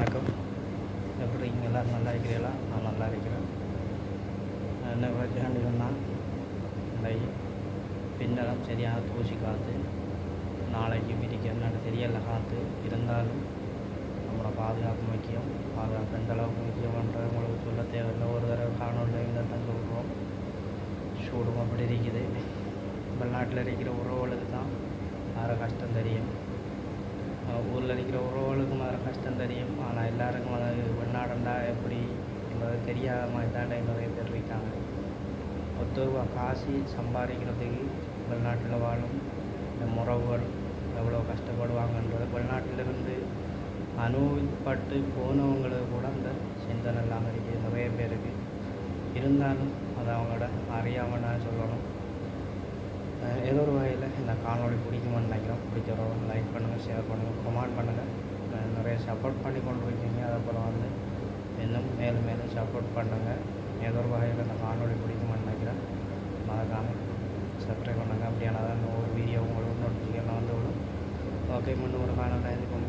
வணக்கம். எப்படி இங்கே எல்லோரும் நல்லா இருக்கிறீங்களா? நான் நல்லா இருக்கிறேன். என்ன பிரச்சனை சொன்னால் இந்த சரியான சரியாக தூசி காற்று நாளைக்கு விரிக்க என்னென்னு தெரியல காற்று இருந்தாலும் நம்மளை பாதுகாப்பு முக்கியம். பாதுகாப்பு எந்த அளவுக்கு முக்கியம்ன்ற உங்களுக்கு சொல்ல தேவையில்லை. ஒரு தடவை காணொலியில் தான் சொல்கிறோம் சூடும் அப்படி இருக்குது. வெளிநாட்டில் இருக்கிற உறவுகளுக்கு தான் வேறு கஷ்டம் தெரியும். ஊரில் இருக்கிற உறவுகளுக்கும் வேறு கஷ்டம் தெரியும். ஆனால் எல்லாருக்கும் எப்படி என்பது தெரியாத மாதிரி தான் நிறைய பேர் இருக்காங்க ஒத்து ரூபா காசு சம்பாதிக்கிறதுக்கு வெளிநாட்டில் வாழும் இந்த முறவுகள் எவ்வளோ கஷ்டப்படுவாங்கன்றது வெளிநாட்டிலிருந்து அனுபவிப்பட்டு போனவங்களுக்கு கூட அந்த சிந்தனை இல்லாமல் இருக்குது. நிறைய பேருக்கு இருந்தாலும் அதை அவங்களோட அறியாமல் நான் சொல்லணும். ஏதோ ஒரு வகையில் இந்த காணொலி பிடிக்குமான்னு நினைக்கிறோம். பிடிக்கிறவங்க லைக் பண்ணுங்கள் ஷேர் பண்ணுங்கள் கமெண்ட் பண்ணுங்கள் சப்போர்ட் பண்ணி கொண்டு இருக்கீங்க அதுக்கப்புறம் வந்து இன்னும் மேலும் மேலும் சப்போர்ட் பண்ணுங்கள் ஏதோ ஒரு வகையில் இந்த காணொலி பிடிக்குமான்னு நினைக்கிறேன். மறக்காமல் சப்ஸ்கிரைப் பண்ணுங்கள் அப்படியானா தான் ஒரு வீடியோ உங்களுக்கு நோட்டிஃபிகேஷன் வந்து விடும். ஓகே முன்னு ஒரு காணொலி இருக்கும்